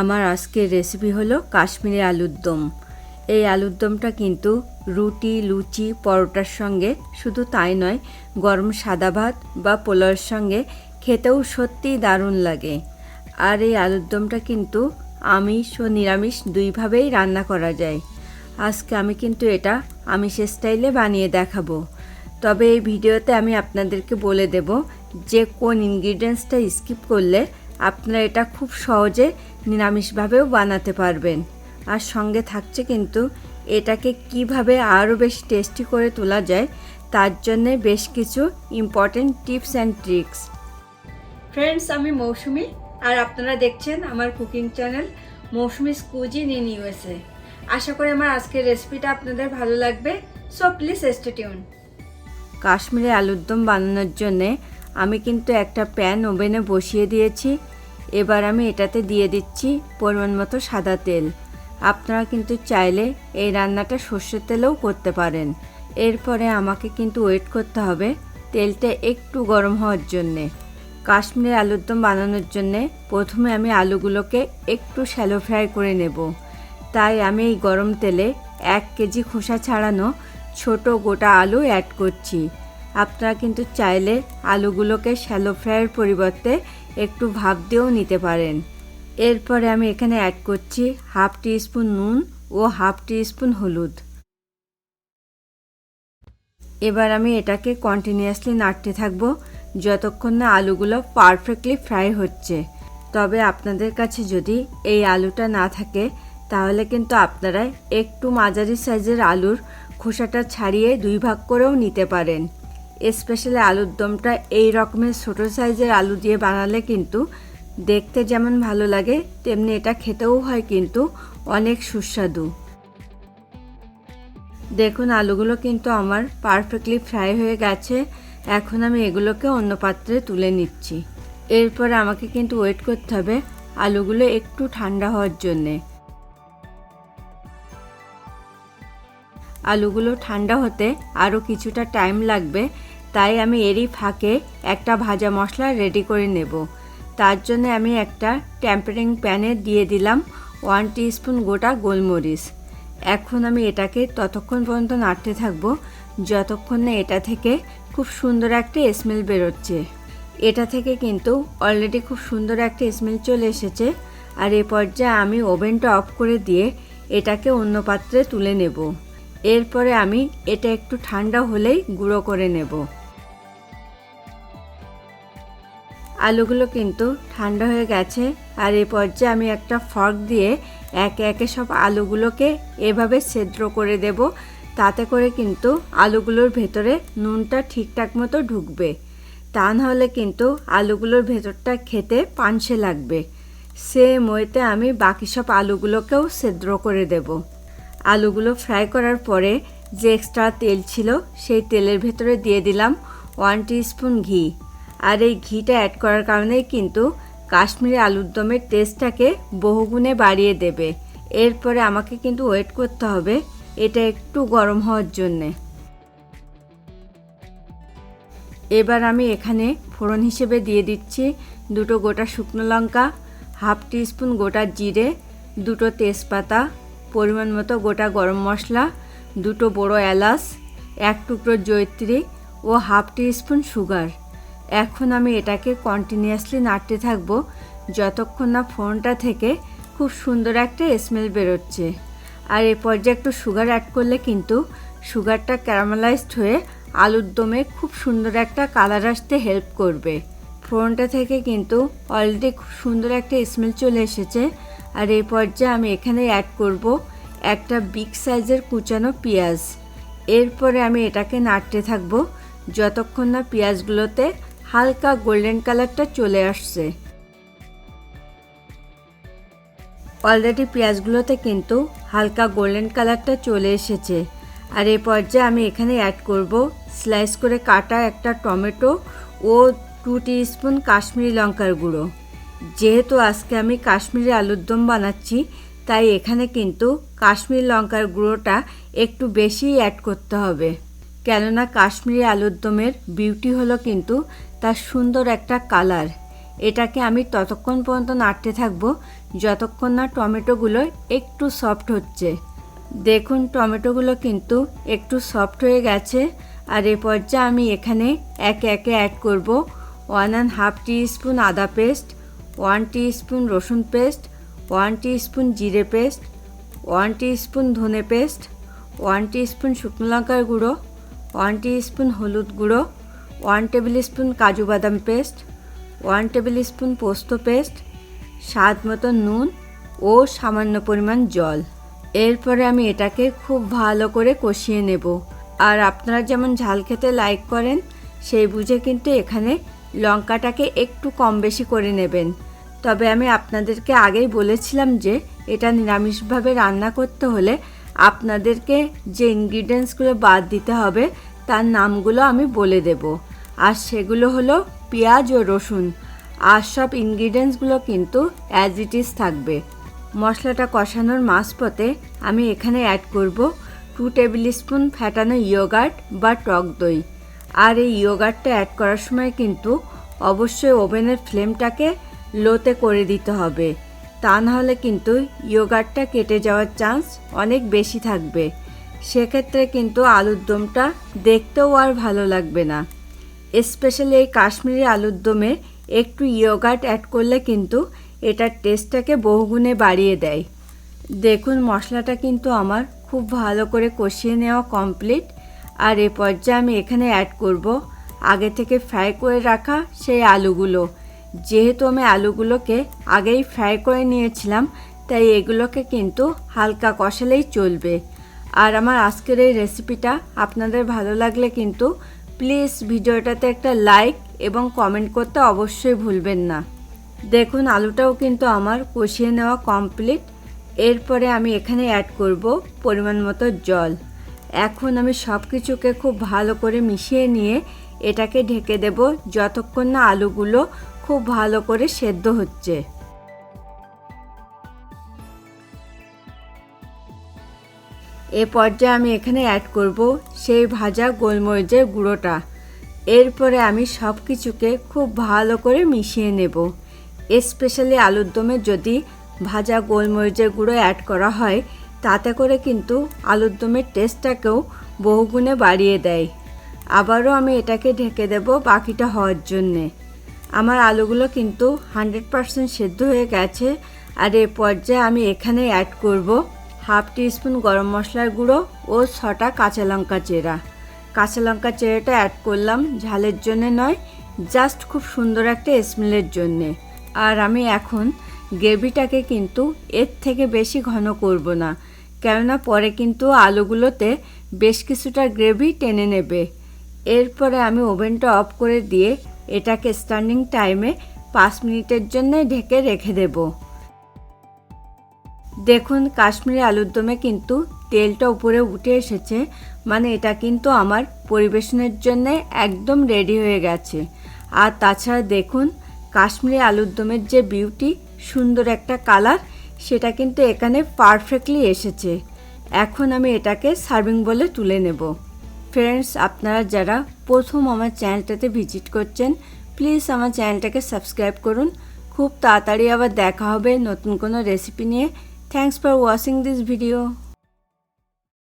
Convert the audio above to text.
আমার আজকের রেসিপি হলো কাশ্মীরি আলুর দম। এই আলুর দমটা কিন্তু রুটি, লুচি, পরোটার সঙ্গে শুধু তাই নয়, গরম সাদা ভাত বা পোলাওয়ের সঙ্গে খেতেও সত্যিই দারুণ লাগে। আর এই আলুর দমটা কিন্তু আমিষ ও নিরামিষ দুইভাবেই রান্না করা যায়। আজকে আমি কিন্তু এটা আমিষের স্টাইলে বানিয়ে দেখাবো। তবে এই ভিডিওতে আমি আপনাদেরকে বলে দেব যে কোন ইনগ্রিডিয়েন্টসটা স্কিপ করলে আপনারা এটা খুব সহজে নিরামিষভাবেও বানাতে পারবেন। আর সঙ্গে থাকছে কিন্তু এটাকে কীভাবে আরও বেশি টেস্টি করে তোলা যায়, তার জন্যে বেশ কিছু important tips and tricks friends আমি মৌসুমি, আর আপনারা দেখছেন আমার cooking channel Moushumi cuisine in USA আশা করি আমার আজকের রেসিপিটা আপনাদের ভালো লাগবে সো প্লিজ স্টেটিউন কাশ্মীরি আলুর দম বানানোর জন্যে আমি কিন্তু একটা প্যান ওভেনে বসিয়ে দিয়েছি। এবার আমি এটাতে দিয়ে দিচ্ছি পরিমাণ মতো সাদা তেল। আপনারা কিন্তু চাইলে এই রান্নাটা সর্ষের তেলেও করতে পারেন। এরপরে আমাকে কিন্তু ওয়েট করতে হবে তেলটা একটু গরম হওয়ার জন্যে। কাশ্মীরের আলুর দম বানানোর জন্যে প্রথমে আমি আলুগুলোকে একটু শ্যালো ফ্রাই করে নেব। তাই আমি এই গরম তেলে এক কেজি খোসা ছাড়ানো ছোট গোটা আলু অ্যাড করছি। আপনারা কিন্তু চাইলে আলুগুলোকে শ্যালো ফ্রাইয়ের পরিবর্তে একটু ভাপ দিয়েও নিতে পারেন। এরপরে আমি এখানে অ্যাড করছি হাফ টি স্পুন নুন ও হাফ টি স্পুন হলুদ। এবার আমি এটাকে কন্টিনিউয়াসলি নাড়তে থাকব যতক্ষণ না আলুগুলো পারফেক্টলি ফ্রাই হচ্ছে। তবে আপনাদের কাছে যদি এই আলুটা না থাকে, তাহলে কিন্তু আপনারা একটু মাঝারি সাইজের আলুর খোসাটা ছাড়িয়ে দুই ভাগ করেও নিতে পারেন। স্পেশালি আলুর দমটা এই রকমের ছোটো সাইজের আলু দিয়ে বানালে কিন্তু দেখতে যেমন ভালো লাগে, তেমনি এটা খেতেও হয় কিন্তু অনেক সুস্বাদু। দেখুন, আলুগুলো কিন্তু আমার পারফেক্টলি ফ্রাই হয়ে গেছে। এখন আমি এগুলোকে অন্য পাত্রে তুলে নিচ্ছি। এরপর আমাকে কিন্তু ওয়েট করতে হবে আলুগুলো একটু ঠান্ডা হওয়ার জন্যে। আলুগুলো ঠান্ডা হতে আরও কিছুটা টাইম লাগবে। তাই আমি এরই ফাঁকে একটা ভাজা মশলা রেডি করে নেব। তার জন্য আমি একটা ট্যাম্পারিং প্যানে দিয়ে দিলাম ওয়ান স্পুন গোটা গোলমরিচ। এখন আমি এটাকে ততক্ষণ পর্যন্ত নাড়তে থাকব, যতক্ষণ না এটা থেকে খুব সুন্দর একটা স্মেল বেরোচ্ছে। এটা থেকে কিন্তু অলরেডি খুব সুন্দর একটা স্মেল চলে এসেছে। আর এ পর্যায়ে আমি ওভেনটা অফ করে দিয়ে এটাকে অন্য পাত্রে তুলে নেব। এরপরে আমি এটা একটু ঠান্ডা হলেই গুঁড়ো করে নেব। আলুগুলো কিন্তু ঠান্ডা হয়ে গেছে আর এই পর্যায়ে আমি একটা ফর্ক দিয়ে একে একে সব আলুগুলোকে এভাবে সেদ্র করে দেব। তাতে করে কিন্তু আলুগুলোর ভেতরে নুনটা ঠিকঠাক মতো ঢুকবে। তা নাহলে কিন্তু আলুগুলোর ভেতরটা খেতে পানসে লাগবে। সেম ওয়েতে আমি বাকি সব আলুগুলোকেও সেদ্র করে দেব। আলুগুলো ফ্রাই করার পরে যে এক্সট্রা তেল ছিল, সেই তেলের ভেতরে দিয়ে দিলাম ওয়ান স্পুন ঘি। আর এই ঘিটা অ্যাড করার কারণেই কিন্তু কাশ্মীরি আলুর দমের টেস্টটাকে বহুগুণে বাড়িয়ে দেবে। এরপরে আমাকে কিন্তু ওয়েট করতে হবে, এটা একটু গরম হওয়ার জন্যে। এবার আমি এখানে ফোড়ন হিসেবে দিয়ে দিচ্ছি দুটো গোটা শুকনো লঙ্কা, হাফ স্পুন গোটা জিরে, দুটো তেজপাতা, পরিমাণ মতো গোটা গরম মশলা, দুটো বড় এলাচ, এক টুকরো জৈত্রী ও হাফ স্পুন সুগার। এখন আমি এটাকে কন্টিনিউয়াসলি নাড়তে থাকব, যতক্ষণ না ফোনটা থেকে খুব সুন্দর একটা স্মেল বেরোচ্ছে। আর এ পর্যায়ে একটু সুগার অ্যাড করলে কিন্তু সুগারটা ক্যারামেলাইজড হয়ে আলুর দমে খুব সুন্দর একটা কালার আসতে হেল্প করবে। ফোড়নটা থেকে কিন্তু অলরেডি খুব সুন্দর একটা স্মেল চলে এসেছে। আর এই পর্যায়ে আমি এখানে অ্যাড করব একটা বিগ সাইজের কুচানো পেঁয়াজ। এরপরে আমি এটাকে নাড়তে থাকব, যতক্ষণ না পেঁয়াজগুলোতে হালকা গোল্ডেন কালারটা চলে আসছে। অলরেডি পেঁয়াজগুলোতে কিন্তু হালকা গোল্ডেন কালারটা চলে এসেছে। আর এই পর্যায়ে আমি এখানে অ্যাড করব স্লাইস করে কাটা একটা টমেটো ও টু স্পুন কাশ্মীরি লঙ্কার গুঁড়ো। যেহেতু আজকে আমি কাশ্মীরি আলুর দম বানাচ্ছি, তাই এখানে কিন্তু কাশ্মীরি লঙ্কার গুঁড়োটা একটু বেশি অ্যাড করতে হবে। কেননা কাশ্মীরি আলুর দমের বিউটি হলো কিন্তু তার সুন্দর একটা কালার এটাকে আমি ততক্ষণ পর্যন্ত নাড়তে থাকব যতক্ষণ না টমেটোগুলো একটু সফট হচ্ছে। দেখুন, টমেটোগুলো কিন্তু একটু সফট হয়ে গেছে আর এ পর্যায়ে আমি এখানে একে একে অ্যাড করব। One and half teaspoon আদা পেস্ট ওয়ান টি স্পুন রসুন পেস্ট ওয়ান টি স্পুন জিরে পেস্ট ওয়ান টি স্পুন ধনে পেস্ট ওয়ান টি স্পুন শুকনো লঙ্কার গুঁড়ো ওয়ান স্পুন হলুদ গুঁড়ো, ওয়ান টেবিল স্পুন কাজু বাদাম পেস্ট, ওয়ান টেবিল স্পুন পোস্ত পেস্ট, স্বাদ মতো নুন ও সামান্য পরিমাণ জল। এরপরে আমি এটাকে খুব ভালো করে কষিয়ে নেব। আর আপনারা যেমন ঝাল খেতে লাইক করেন, সেই বুঝে কিন্তু এখানে লঙ্কাটাকে একটু কম বেশি করে নেবেন। তবে আমি আপনাদেরকে আগেই বলেছিলাম যে, এটা নিরামিষভাবে রান্না করতে হলে আপনাদেরকে যে ইনগ্রিডিয়েন্টসগুলো বাদ দিতে হবে, তার নামগুলো আমি বলে দেব। আর সেগুলো হলো পেঁয়াজ ও রসুন। আর সব ইনগ্রিডিয়েন্টসগুলো কিন্তু অ্যাজ ইট ইজ থাকবে। মশলাটা কষানোর মাঝপথে আমি এখানে অ্যাড করব টু টেবিল স্পুন ফ্যাটানো ইয়োগার্ট বা টক দই। আর এই ইয়োগার্টটা অ্যাড করার সময় কিন্তু অবশ্যই ওভেনের ফ্লেমটাকে লোতে করে দিতে হবে। তা নাহলে কিন্তু ইয়োগার্টটা কেটে যাওয়ার চান্স অনেক বেশি থাকবে। সেক্ষেত্রে কিন্তু আলুর দমটা দেখতেও আর ভালো লাগবে না। স্পেশালি এই কাশ্মীরি আলুর দমে একটু ইয়োগার্ট অ্যাড করলে কিন্তু এটার টেস্টটাকে বহুগুণে বাড়িয়ে দেয়। দেখুন, মশলাটা কিন্তু আমার খুব ভালো করে কষিয়ে নেওয়া কমপ্লিট আর এ পর্যায়ে আমি এখানে অ্যাড করব আগে থেকে ফ্রাই করে রাখা সেই আলুগুলো। যেহেতু আমি আলুগুলোকে আগেই ফ্রাই করে নিয়েছিলাম, তাই এগুলোকে কিন্তু হালকা কষালেই চলবে। আর আমার আজকের এই রেসিপিটা আপনাদের ভালো লাগলে কিন্তু প্লিজ ভিডিওটাতে একটা লাইক এবং কমেন্ট করতে অবশ্যই ভুলবেন না। দেখুন, আলুটাও কিন্তু আমার কষিয়ে নেওয়া কমপ্লিট। এরপরে আমি এখানে অ্যাড করব পরিমাণ মতো জল। এখন আমি সব কিছুকে খুব ভালো করে মিশিয়ে নিয়ে এটাকে ঢেকে দেব যতক্ষণ না আলুগুলো খুব ভালো করে সেদ্ধ হচ্ছে। এ পর্যায়ে আমি এখানে অ্যাড করব সেই ভাজা গোলমরিচের গুঁড়োটা। এরপরে আমি সব কিছুকে খুব ভালো করে মিশিয়ে নেব। স্পেশালি আলুর দমে যদি ভাজা গোলমরিচের গুঁড়ো অ্যাড করা হয়, তাতে করে কিন্তু আলুর দমের টেস্টটাকেও বহুগুণে বাড়িয়ে দেয়। আবারও আমি এটাকে ঢেকে দেব বাকিটা হওয়ার জন্যে। আমার আলুগুলো কিন্তু হান্ড্রেড পারসেন্ট সেদ্ধ হয়ে গেছে আর এ পর্যায়ে আমি এখানে অ্যাড করব হাফ স্পুন গরম মশলার গুঁড়ো ও ছটা কাঁচা লঙ্কা চেরা। কাঁচা লঙ্কা চেরাটা অ্যাড করলাম ঝালের জন্য নয় জাস্ট খুব সুন্দর একটা স্মেলের জন্যে। আর আমি এখন গ্রেভিটাকে কিন্তু এর থেকে বেশি ঘন করব না, কেননা পরে কিন্তু আলুগুলোতে বেশ কিছুটা গ্রেভি টেনে নেবে। এরপরে আমি ওভেনটা অফ করে দিয়ে এটাকে স্ট্যান্ডিং টাইমে পাঁচ মিনিটের জন্য ঢেকে রেখে দেব। দেখুন, কাশ্মীরি আলুর দমে কিন্তু তেলটা উপরে উঠে এসেছে। মানে এটা কিন্তু আমার পরিবেশনের জন্য একদম রেডি হয়ে গেছে। আর তাছাড়া দেখুন, কাশ্মীরি আলুর দমের যে বিউটি সুন্দর একটা কালার সেটা কিন্তু এখানে পারফেক্টলি এসেছে। এখন আমি এটাকে সার্ভিং বলে তুলে নেব। ফ্রেন্ডস আপনারা যারা প্রথম আমার চ্যানেলটাতে ভিজিট করছেন, প্লিজ আমার চ্যানেলটাকে সাবস্ক্রাইব করুন। খুব তাড়াতাড়ি আবার দেখা হবে নতুন কোনো রেসিপি নিয়ে। Thanks for watching this video